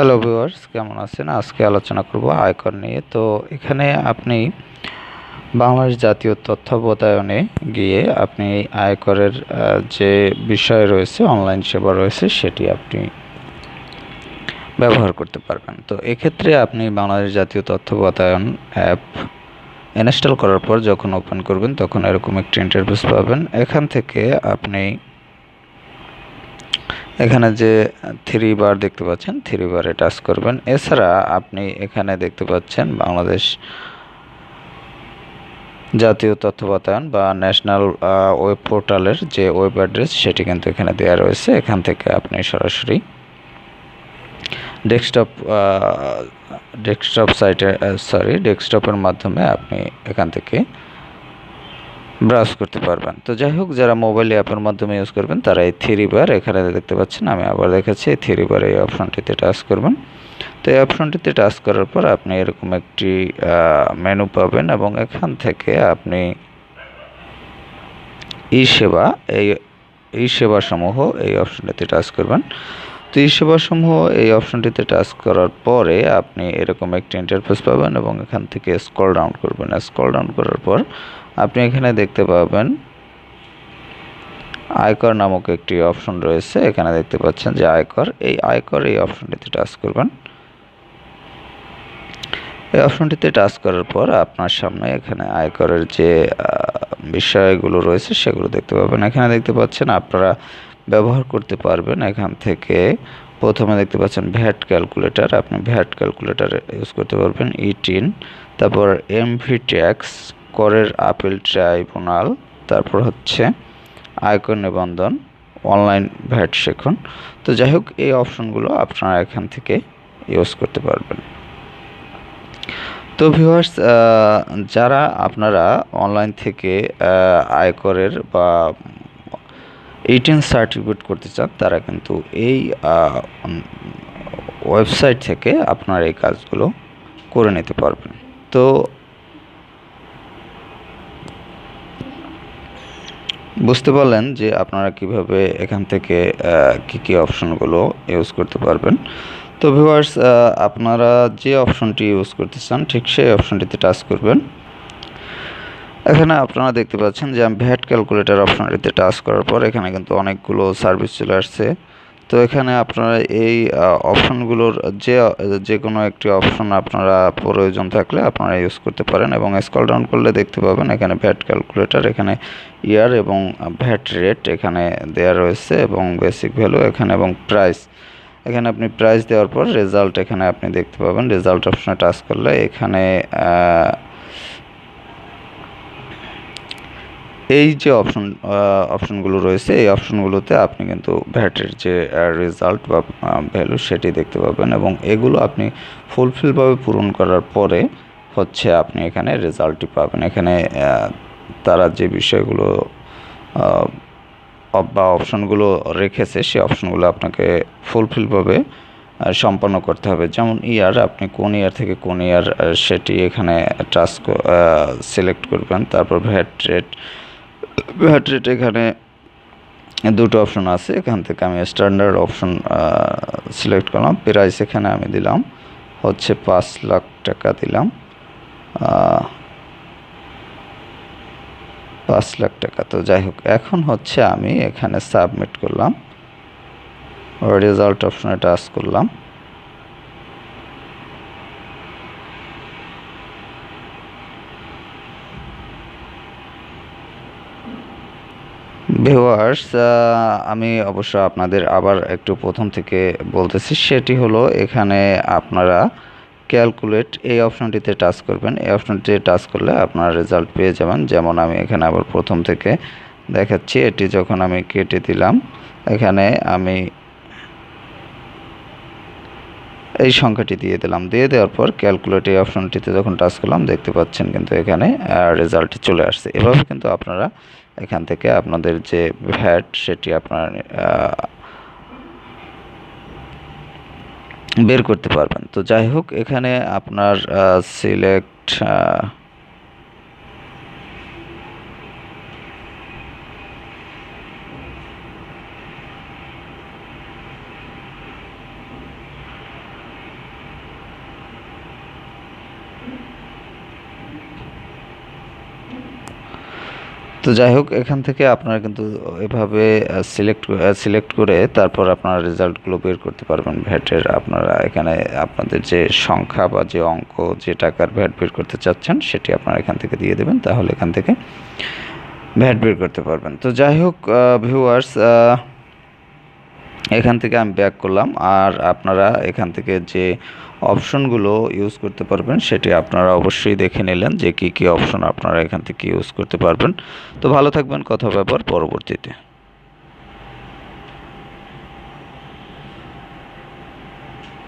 Hello viewers কেমন আছেন? আজকে আলোচনা করব আয়কর নিয়ে। তো এখানে আপনি বাংলাদেশ জাতীয় তত্ত্বাবধায়নে গিয়ে আপনি আয়করের যে বিষয় রয়েছে অনলাইন সেবা রয়েছে, সেটি আপনি ব্যবহার করতে পারবেন। তো এক্ষেত্রে আপনি বাংলাদেশ জাতীয় তত্ত্বাবধায়ন অ্যাপ ইনস্টল করার পর যখন ওপেন করবেন, তখন এরকম একটি ইন্টারফেস পাবেন। এখান থেকে আপনি এখানে যে থ্রি বার দেখতে পাচ্ছেন থ্রি বারে টাচ করবেন। এছাড়া আপনি এখানে দেখতে পাচ্ছেন বাংলাদেশ জাতীয় তথ্য বাতায়ন বা ন্যাশনাল ওয়েব পোর্টালের যে ওয়েব অ্যাড্রেস সেটি কিন্তু এখানে দেওয়া রয়েছে। এখান থেকে আপনি সরাসরি ডেস্কটপ ডেস্কটপ সাইটে সরি ডেস্কটপের মাধ্যমে আপনি এখান থেকে ব্রাউজ করতে পারবেন। তো যাই হোক, যারা মোবাইল অ্যাপের মাধ্যমে ইউজ করবেন, তারা এই থ্রি বার এখানে দেখতে পাচ্ছেন, আমি আবার দেখাচ্ছি, এই থ্রি বার এই অপশনটিতে টাচ করবেন। তো এই অপশনটিতে টাচ করার পর আপনি এরকম একটি মেনু পাবেন এবং এখান থেকে আপনি ই সেবা এই ই সেবাসমূহ এই অপশনটিতে টাচ করবেন। তো ই সেবাসমূহ এই অপশনটিতে টাচ করার পরে আপনি এরকম একটি ইন্টারফেস পাবেন এবং এখান থেকে স্ক্রল ডাউন করবেন। স্ক্রল ডাউন করার পর আপনি এখানে দেখতে পাবেন আয়কর নামক একটি অপশন রয়েছে। এখানে দেখতে পাচ্ছেন যে আয়কর, এই আয়কর এই অপশনটিতে টাচ করবেন। এই অপশনটিতে টাচ করার পর আপনার সামনে এখানে আয়করের যে বিষয়গুলো রয়েছে সেগুলো দেখতে পাবেন। এখানে দেখতে পাচ্ছেন আপনারা ব্যবহার করতে পারবেন এখান থেকে। প্রথমে দেখতে পাচ্ছেন ভ্যাট ক্যালকুলেটর, আপনি ভ্যাট ক্যালকুলেটর ইউজ করতে পারবেন, ইটিন। তারপর এমভি ট্যাক্স করের আপিল ট্রাইব্যুনাল, তারপর হচ্ছে আয়কর নিবন্ধন, অনলাইন ভ্যাট শেখুন তো যাই হোক, এই অপশনগুলো আপনারা এখান থেকে ইউজ করতে পারবেন। তো ভিউয়ার্স যারা আপনারা অনলাইন থেকে আয়করের বা এইটিন সার্টিফিকেট করতে চান, তারা কিন্তু এই ওয়েবসাইট থেকে আপনার এই কাজগুলো করে নিতে পারবেন। তো বুঝতে পারলেন যে আপনারা কীভাবে এখান থেকে কি কি অপশনগুলো ইউজ করতে পারবেন। তো ভিউয়ার্স আপনারা যে অপশনটি ইউজ করতে চান, ঠিক সেই অপশনটিতে টাচ করবেন। এখানে আপনারা দেখতে পাচ্ছেন যে আমি ভ্যাট ক্যালকুলেটার অপশনটিতে টাচ করার পর এখানে কিন্তু অনেকগুলো সার্ভিস চলে আসছে। তো এখানে আপনারা এই অপশনগুলোর যে যে কোনো একটি অপশন আপনারা প্রয়োজন থাকলে আপনারা ইউজ করতে পারেন এবং স্কল ডাউন করলে দেখতে পাবেন এখানে ভ্যাট ক্যালকুলেটর এখানে ইয়ার এবং ভ্যাট রেট এখানে দেওয়া রয়েছে এবং বেসিক ভ্যালু এখানে এবং প্রাইস এখানে আপনি প্রাইস দেওয়ার পর রেজাল্ট এখানে আপনি দেখতে পাবেন। রেজাল্ট অপশনে টাচ করলে এখানে এই যে অপশন অপশনগুলো রয়েছে, এই অপশনগুলোতে আপনি কিন্তু ভ্যাটের যে রেজাল্ট বা ভ্যালু সেটি দেখতে পাবেন এবং এগুলো আপনি ফুলফিলভাবে পূরণ করার পরে হচ্ছে আপনি এখানে রেজাল্টটি পাবেন। এখানে তারা যে বিষয়গুলো বা অপশনগুলো রেখেছে সেই অপশনগুলো আপনাকে ফুলফিলভাবে সম্পন্ন করতে হবে। যেমন ইয়ার আপনি কোন ইয়ার থেকে কোন ইয়ার সেটি এখানে টাচ সিলেক্ট করবেন, তারপর ভ্যাট রেট ভ্যাট রেট এখানে দুটো অপশন আছে। এখান থেকে আমি স্ট্যান্ডার্ড অপশন সিলেক্ট করলাম। প্রাইস এখানে আমি দিলাম। হচ্ছে পাঁচ লাখ টাকা দিলাম। পাঁচ লাখ টাকা। তো যাই হোক, এখন হচ্ছে আমি এখানে সাবমিট করলাম। রেজাল্ট অপশনে টাচ করলাম। ভিওয়ার্স আমি অবশ্য আপনাদের আবার একটু প্রথম থেকে বলতেছি, সেটি হলো এখানে আপনারা ক্যালকুলেট এই অপশনটিতে টাচ করবেন। এই অপশনটিতে টাচ করলে আপনারা রেজাল্ট পেয়ে যাবেন। যেমন আমি এখানে আবার প্রথম থেকে দেখাচ্ছি, এটি যখন আমি কেটে দিলাম, এখানে আমি এই সংখ্যাটি দিয়ে দিলাম। দিয়ে দেওয়ার পর ক্যালকুলেট অপশনটিতে যখন টাচ করলাম, দেখতে পাচ্ছেন কিন্তু এখানে রেজাল্ট চলে আসছে। এভাবে কিন্তু আপনারা এখান থেকে আপনাদের যে ভ্যাট সেটি আপনারা বের করতে পারবেন। তো যাই হোক, এখানে আপনার সিলেক্ট তো যাই হোক, এখান থেকে আপনারা কিন্তু এভাবে সিলেক্ট সিলেক্ট করে তারপর আপনারা রেজাল্টগুলো বের করতে পারবেন ভ্যাটের। আপনারা এখানে আপনাদের যে সংখ্যা বা যে অঙ্ক, যে টাকার ভ্যাট বের করতে চাচ্ছেন, সেটি আপনারা এখান থেকে দিয়ে দেবেন। তাহলে এখান থেকে ভ্যাট বের করতে পারবেন। তো যাই হোক ভিউয়ার্স এখান থেকে আমি ব্যাক করলাম। আর আপনারা এখান থেকে যে অপশনগুলো ইউজ করতে পারবেন, সেটি আপনারা অবশ্যই দেখে নিলেন যে কী কী অপশন আপনারা এখান থেকে ইউজ করতে পারবেন। তো ভালো থাকবেন, কথা ব্যাপার পরবর্তীতে।